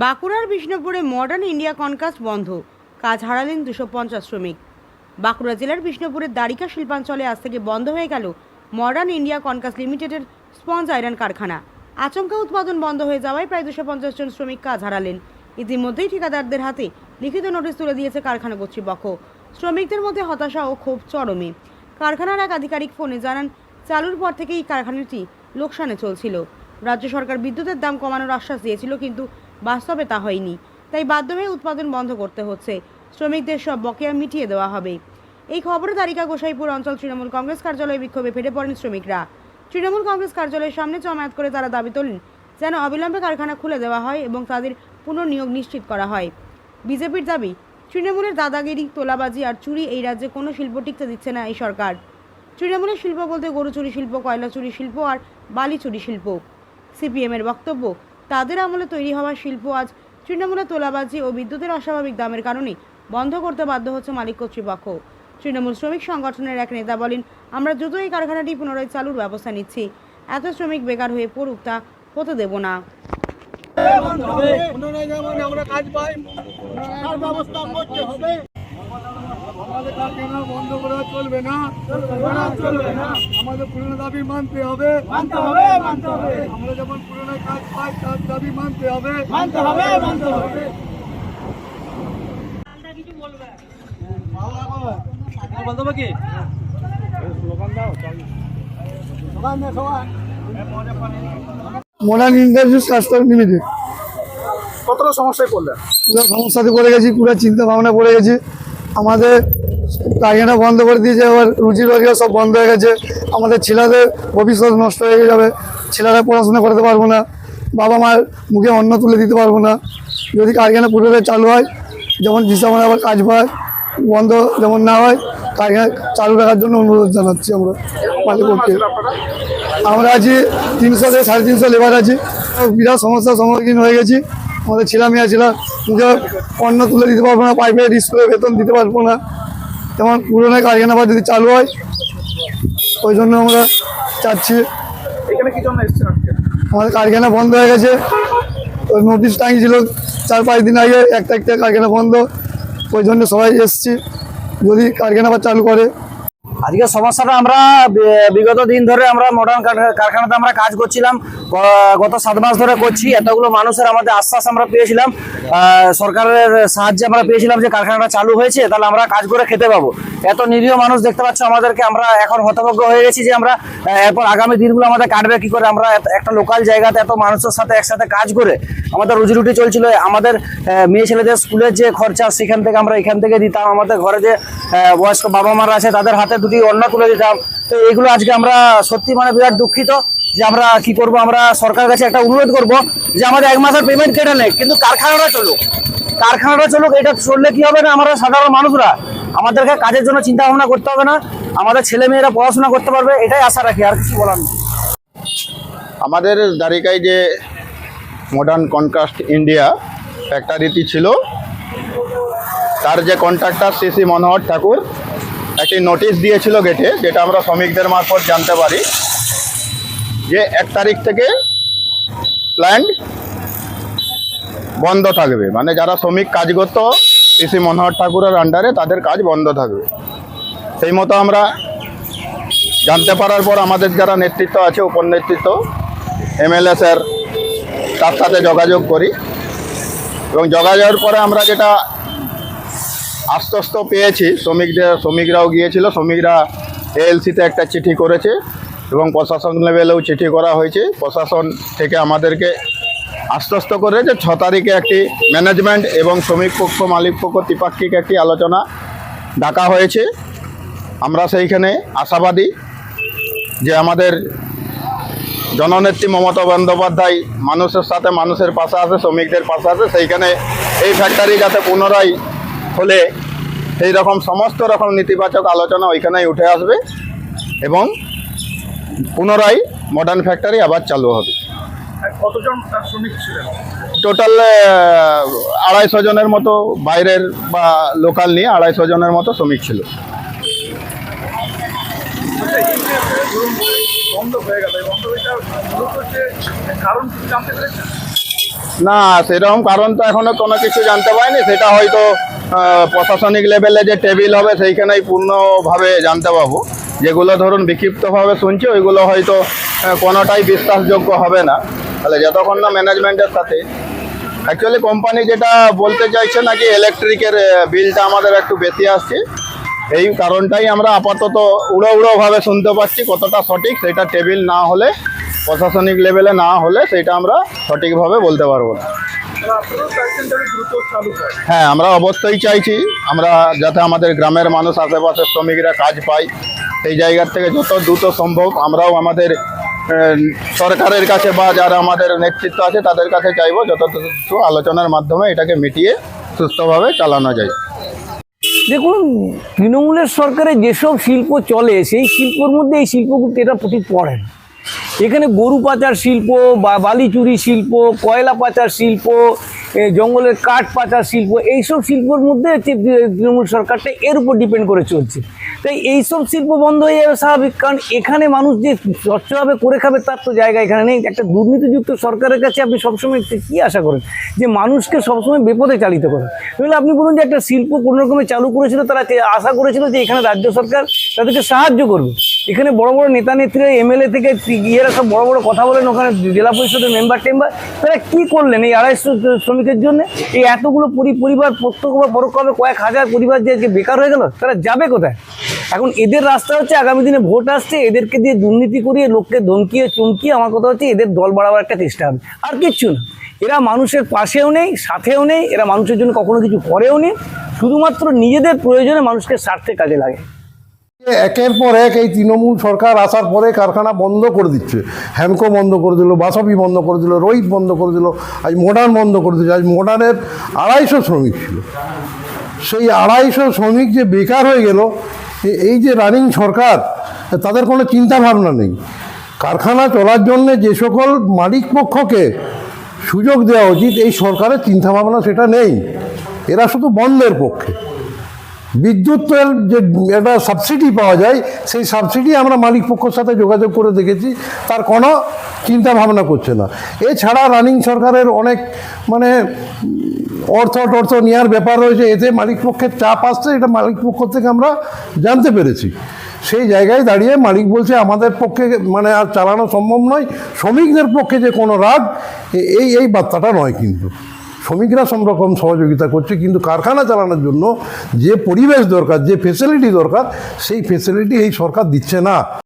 বাঁকুড়ার বিষ্ণুপুরে modern India কনকাস্ট বন্ধ। কাজ হারালেন দুশো পঞ্চাশ শ্রমিক। বাঁকুড়া জেলার বিষ্ণুপুরের দ্বারিকা শিল্পাঞ্চলে আজ থেকে বন্ধ হয়ে গেল মডার্ন ইন্ডিয়া কনকাস্ট লিমিটেডের স্পঞ্জ আয়রন কারখানা। আচমকা উৎপাদন বন্ধ হয়ে যাওয়ায় প্রায় দুশো পঞ্চাশ জন শ্রমিক কাজ হারালেন। ইতিমধ্যেই ঠিকাদারদের হাতে লিখিত নোটিশ তুলে দিয়েছে কারখানা কর্তৃপক্ষ। শ্রমিকদের মধ্যে হতাশা ও ক্ষোভ চরমে। কারখানার এক আধিকারিক ফোনে জানান, চালুর পর থেকেই কারখানাটি লোকসানে চলছিল। রাজ্য সরকার বিদ্যুতের দাম কমানোর আশ্বাস দিয়েছিল, কিন্তু বাস্তবে তা হয়নি। তাই বাধ্য হয়ে উৎপাদন বন্ধ করতে হচ্ছে। শ্রমিকদের সব বকেয়া মিটিয়ে দেওয়া হবে। এই খবরে তালিকা গোসাইপুর অঞ্চল তৃণমূল কংগ্রেস কার্যালয়ে বিক্ষোভে ফেটে পড়েন শ্রমিকরা। তৃণমূল কংগ্রেস কার্যালয়ের সামনে জমায়েত করে তারা দাবি তোলেন, যেন অবিলম্বে কারখানা খুলে দেওয়া হয় এবং তাদের পুনর্নিয়োগ নিশ্চিত করা হয়। বিজেপির দাবি, তৃণমূলের দাদাগিরি, তোলাবাজি আর চুরি এই রাজ্যে কোনো শিল্প টিকতে দিচ্ছে না এই সরকার। তৃণমূলের শিল্প বলতে গরু চুরি শিল্প কয়লা চুরি শিল্প আর বালি চুরি শিল্প। সিপিএমের বক্তব্য। তাদের আমলে তৈরি হওয়া শিল্প আজ তৃণমূলের তোলাবাজি ও বিদ্যুতের অস্বাভাবিক দামের কারণে বন্ধ করতে বাধ্য হচ্ছে মালিক কর্তৃপক্ষ। তৃণমূল শ্রমিক সংগঠনের এক নেতা বলেন, আমরা দ্রুত এই কারখানাটি পুনরায় চালুর ব্যবস্থা নিচ্ছি, এত শ্রমিক বেকার হয়ে পড়ুক তা হতে দেব না। আমাদের কারখানা বন্ধ করা চলবে না। চলবে না। আমাদের পুরনো দাবি মানতে হবে। মানতে হবে মানতে হবে। আমরা যেমন পুরনো কাজ পাই তার দাবি মানতে হবে। মানতে হবে মানতে হবে। মডার্ন ইন্টারভিউস কাস্টম লিমিটেড কতটা সমস্যায় পড়লেন? সমস্যাতে পড়ে গেছি পুরো চিন্তা ভাবনা পড়ে গেছি। আমাদের কারখানা বন্ধ করে দিয়েছে, এবার রুজি রোজগার সব বন্ধ হয়ে গেছে। আমাদের ছেলেদের ভবিষ্যৎ নষ্ট হয়ে যাবে। ছেলেরা পড়াশোনা করতে পারব না, বাবা মার মুখে অন্ন তুলে দিতে পারব না। যদি কারখানা পুরোটাই চালু হয়, যেমন ডিসেম্বরে আবার কাজ পায় বন্ধ যেমন না হয়, কারখানা চালু রাখার জন্য অনুরোধ জানাচ্ছি আমরা মালিককে আমরা আছি তিনশো থেকে সাড়ে তিনশো লেবার আছি। বিরাট সমস্যার সম্মুখীন হয়ে গেছি। আমাদের ছেলে মেয়ে ছিল মুখে অন্ন তুলে দিতে পারব না প্রাইভেট স্কুলে বেতন দিতে পারব না। যেমন পুরনো কারখানা বা যদি চালু হয় ওই জন্য আমরা চাচ্ছি। এখানে কি জন্য এসেছেন আমাদের কারখানা বন্ধ হয়ে গেছে। ওই নোটিশ টাঙিয়েছিল চার পাঁচ দিন আগে একটা একটা কারখানা বন্ধ। ওই জন্য সবাই এসছি। যদি কারখানা আবার চালু করে আজকে সমস্যাটা আমরা বিগত দিন ধরে আমরা মডার্ন কারখানাতে আমরা কাজ করছিলাম। গত সাত মাস ধরে করছি। এতগুলো মানুষের আমাদের আশ্বাস আমরা পেয়েছিলাম। সরকারের সাহায্যে আমরা পেয়েছিলাম যে কারখানাটা চালু হয়েছে, তাহলে আমরা কাজ করে খেতে পাবো। এত নিরীহ মানুষ দেখতে পাচ্ছ আমাদেরকে আমরা এখন হতভাগ্য হয়ে গেছি যে আমরা এরপর আগামী দিনগুলো আমাদের কাটবে কি করে? আমরা একটা লোকাল জায়গাতে এত মানুষের সাথে একসাথে কাজ করে আমাদের রুজি রুটি চলছিল আমাদের মেয়ে ছেলেদের স্কুলের যে খরচা সেখান থেকে আমরা এখান থেকে দিতাম। আমাদের ঘরে যে বয়স্ক বাবা মারা আছে, তাদের হাতে দুটি অন্ন তুলে দিতাম। তো এইগুলো আজকে আমরা সত্যি মানে বিরাট দুঃখিত যে আমরা কি করব, আমরা সরকারের কাছে একটা অনুরোধ করব যে আমাদের এক মাসের পেমেন্ট কেটে নেয় কিন্তু কারখানাটা চলুক। কারখানাটা চলুক, এটা চললে কি হবে না? আমরা সাধারণ মানুষরা, আমাদেরকে কাজের জন্য চিন্তা ভাবনা করতে হবে না। আমাদের ছেলে মেয়েরা পড়াশোনা করতে পারবে, এটাই আশা রাখি, আর কিছু বলার নেই। আমাদের দ্বারিকায় যে মডার্ন কনকাস্ট ইন্ডিয়া ফ্যাক্টরিটি ছিল। তার যে কন্ট্রাক্টর শ্রী শ্রী মনোহর ঠাকুর, একটি নোটিশ দিয়েছিল গেটে যেটা আমরা শ্রমিকদের মারফত জানতে পারি, যে এক তারিখ থেকে প্ল্যান্ট বন্ধ থাকবে। মানে যারা শ্রমিক কাজ করত শ্রী মনোহর ঠাকুরের আন্ডারে তাদের কাজ বন্ধ থাকবে। সেই মতো আমরা জানতে পারার পর আমাদের যারা নেতৃত্ব আছে, উপর নেতৃত্ব এমএলএ স্যার তার সাথে যোগাযোগ করি। এবং যোগাযোগের পরে আমরা যেটা আশ্বস্ত পেয়েছি, শ্রমিকদের, শ্রমিকরাও গিয়েছিল। শ্রমিকরা এএলসিতে একটা চিঠি করেছে এবং প্রশাসন লেভেলেও চিঠি করা হয়েছে। প্রশাসন থেকে আমাদেরকে আশ্বস্ত করে যে ছ তারিখে একটি ম্যানেজমেন্ট এবং শ্রমিক পক্ষ, মালিক পক্ষ, ত্রিপাক্ষিক একটি আলোচনা ডাকা হয়েছে। আমরা সেইখানে আশাবাদী যে আমাদের জননেত্রী মমতা বন্দ্যোপাধ্যায় মানুষের সাথে মানুষের পাশে আছে শ্রমিকদের পাশে আছে সেইখানে এই ফ্যাক্টরি যাতে পুনরায় হলে সেই রকম সমস্ত রকম নেতিবাচক আলোচনা ওইখানেই উঠে আসবে এবং পুনরায় মডার্ন ফ্যাক্টরি আবার চালু হবে। কতজন শ্রমিক ছিলেন? টোটাল আড়াইশো জনের মতো বাইরের বা লোকাল নিয়ে আড়াইশো জনের মতো শ্রমিক ছিল। আচ্ছা, বন্ধ হয়ে গেল এই না, সেরকম কারণ তো এখনও কোনো কিছু জানতে পারিনি। সেটা হয়তো প্রশাসনিক লেভেলে যে টেবিল হবে, সেইখানেই পূর্ণভাবে জানতে পাবো। যেগুলো ধরুন বিক্ষিপ্তভাবে শুনছি, ওইগুলো হয়তো কোনোটাই বিশ্বাসযোগ্য হবে না। তাহলে যতক্ষণ না ম্যানেজমেন্টের সাথে। অ্যাকচুয়ালি কোম্পানি যেটা বলতে চাইছে নাকি ইলেকট্রিকের বিলটা আমাদের একটু বেশি আসছে। এই কারণটাই আমরা আপাতত উড়ো উড়োভাবে শুনতে পাচ্ছি, কতটা সঠিক, সেটা টেবিল না হলে প্রশাসনিক লেভেলে না হলে সেটা আমরা সঠিকভাবে বলতে পারব না। হ্যাঁ আমরা অবশ্যই চাইছি আমরা যাতে আমাদের গ্রামের মানুষ, আশেপাশের শ্রমিকরা কাজ পায়। সেই জায়গার থেকে যত দ্রুত সম্ভব আমরাও আমাদের সরকারের কাছে বা যারা আমাদের নেতৃত্ব আছে তাদের কাছে চাইব যত আলোচনার মাধ্যমে এটাকে মিটিয়ে সুস্থভাবে চালানো যায়। দেখুন, তৃণমূলের সরকারে যেসব শিল্প চলে, সেই শিল্পর মধ্যে এই শিল্পগুলো এটা প্রতি পড়ে না। এখানে গরু পাচার শিল্প বা বালি চুরি শিল্প, কয়লা পাচার শিল্প জঙ্গলের কাঠ পাচার শিল্প, এইসব শিল্পর মধ্যে তৃণমূল সরকারটা এর উপর ডিপেন্ড করে চলছে। তাই এইসব শিল্প বন্ধ হয়ে যাবে স্বাভাবিক, কারণ এখানে মানুষ যে স্বচ্ছভাবে করে খাবে তার তো জায়গা এখানে নেই। একটা দুর্নীতিযুক্ত সরকারের কাছে আপনি সবসময় কী আশা করেন? যে মানুষকে সবসময় বিপদে চালিত করে। তাহলে আপনি বলুন যে একটা শিল্প কোনো রকমে চালু করেছিল, তারা আশা করেছিল যে এখানে রাজ্য সরকার তাদেরকে সাহায্য করবে? এখানে বড় বড় নেতা নেত্রীরা এমএলএ থেকে ইয়েরা সব বড় বড় কথা বলেন, ওখানে জেলা পরিষদের মেম্বার টেম্বার। তারা কি করলেন এই আড়াইশো শ্রমিকের জন্য? এই এতগুলো পরি- পরিবার প্রত্যক্ষ বা পরোক্ষভাবে কয়েক হাজার পরিবার যে বেকার হয়ে গেল, তারা যাবে কোথায়? এখন এদের রাস্তা হচ্ছে আগামী দিনে ভোট আসছে, এদেরকে দিয়ে দুর্নীতি করিয়ে, লোককে ধমকিয়ে, চমকিয়ে, আমার কথা হচ্ছে এদের দল বাড়াবার একটা চেষ্টা হবে। আর কিচ্ছু না। এরা মানুষের পাশেও নেই, সাথেও নেই, এরা মানুষের জন্য কখনো কিছু করেও নেই। শুধুমাত্র নিজেদের প্রয়োজনে মানুষকে স্বার্থে কাজে লাগে। একের পর এক এই তৃণমূল সরকার আসার পরে কারখানা বন্ধ করে দিচ্ছে। হ্যামকো বন্ধ করে দিল, বাসবি বন্ধ করে দিল, রোহিত বন্ধ করে দিল, আজ মডার্ন বন্ধ করে দিল আজ মডার্নের আড়াইশো শ্রমিক ছিল। সেই আড়াইশো শ্রমিক যে বেকার হয়ে গেল এই যে রানিং সরকার, তাদের কোনো চিন্তা ভাবনা নেই। কারখানা চলার জন্য যে সকল মালিক পক্ষকে সুযোগ দেওয়া উচিত, এই সরকারের চিন্তাভাবনা সেটা নেই। এরা শুধু বন্ধের পক্ষে। বিদ্যুতের যে একটা সাবসিডি পাওয়া যায়, সেই সাবসিডি আমরা মালিক পক্ষের সাথে যোগাযোগ করে দেখেছি, তার কোনো চিন্তা ভাবনা করছে না। এছাড়া রানিং সরকারের অনেক মানে অর্থ টর্থ নেওয়ার ব্যাপার রয়েছে, এতে মালিক পক্ষের চাপ আসছে, এটা মালিক পক্ষ থেকে আমরা জানতে পেরেছি। সেই জায়গায় দাঁড়িয়ে মালিক বলছে, আমাদের পক্ষে মানে আর চালানো সম্ভব নয়, শ্রমিকদের পক্ষে যে কোনো রাগ এই এই বার্তাটা নয় কিন্তু। শ্রমিকরা সব রকম সহযোগিতা করছে, কিন্তু কারখানা চালানোর জন্য যে পরিবেশ দরকার, যে ফেসিলিটি দরকার, সেই ফেসিলিটি এই সরকার দিচ্ছে না।